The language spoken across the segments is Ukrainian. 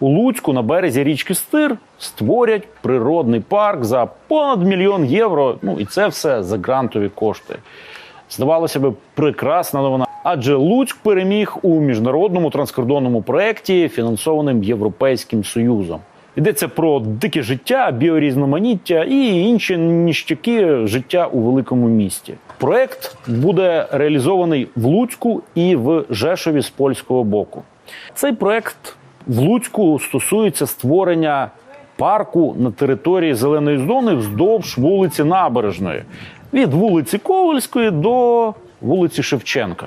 У Луцьку на березі річки Стир створять природний парк за понад мільйон євро. Ну і це все за грантові кошти. Здавалося би, прекрасна новина. Адже Луцьк переміг у міжнародному транскордонному проєкті, фінансованим Європейським Союзом. Йдеться про дике життя, біорізноманіття і інші ніштяки життя у великому місті. Проект буде реалізований в Луцьку і в Жешові з польського боку. Цей проект в Луцьку стосується створення парку на території зеленої зони вздовж вулиці Набережної від вулиці Ковальської до вулиці Шевченка.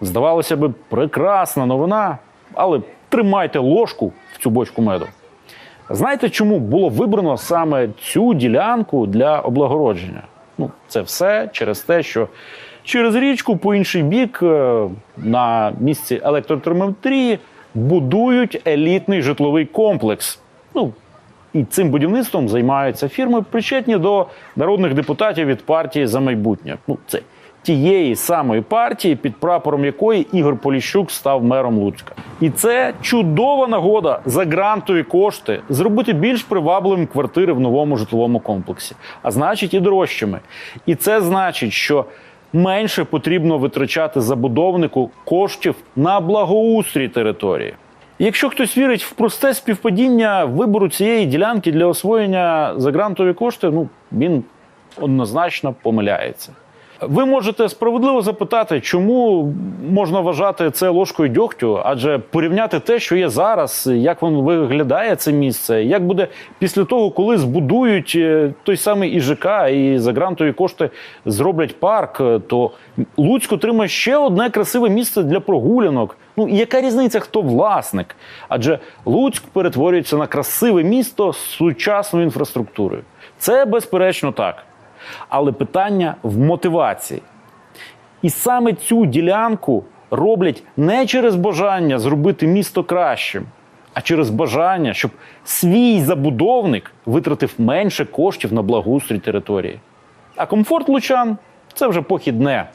Здавалося би, прекрасна новина, але тримайте ложку в цю бочку меду. Знаєте, чому було вибрано саме цю ділянку для облагородження? Ну, це все через те, що через річку по інший бік е, на місці електротермотрії будують елітний житловий комплекс. Ну, і цим будівництвом займаються фірми, причетні до народних депутатів від партії за майбутнє. Ну, це тієї самої партії, під прапором якої Ігор Поліщук став мером Луцька. І це чудова нагода за грантові кошти зробити більш привабливим квартири в новому житловому комплексі, а значить і дорожчими. І це значить, що менше потрібно витрачати забудовнику коштів на благоустрій території. Якщо хтось вірить в просте співпадіння вибору цієї ділянки для освоєння за грантові кошти, ну він однозначно помиляється. Ви можете справедливо запитати, чому можна вважати це ложкою дьогтю, адже порівняти те, що є зараз, як воно виглядає це місце, як буде після того, коли збудують е, той самий ІЖК і за грантові кошти зроблять парк, е, то Луцьк отримає ще одне красиве місце для прогулянок. Ну і яка різниця, хто власник? Адже Луцьк перетворюється на красиве місто з сучасною інфраструктурою. Це безперечно так. Але питання в мотивації. І саме цю ділянку роблять не через бажання зробити місто кращим, а через бажання, щоб свій забудовник витратив менше коштів на благоустрій території. А комфорт лучан це вже похідне.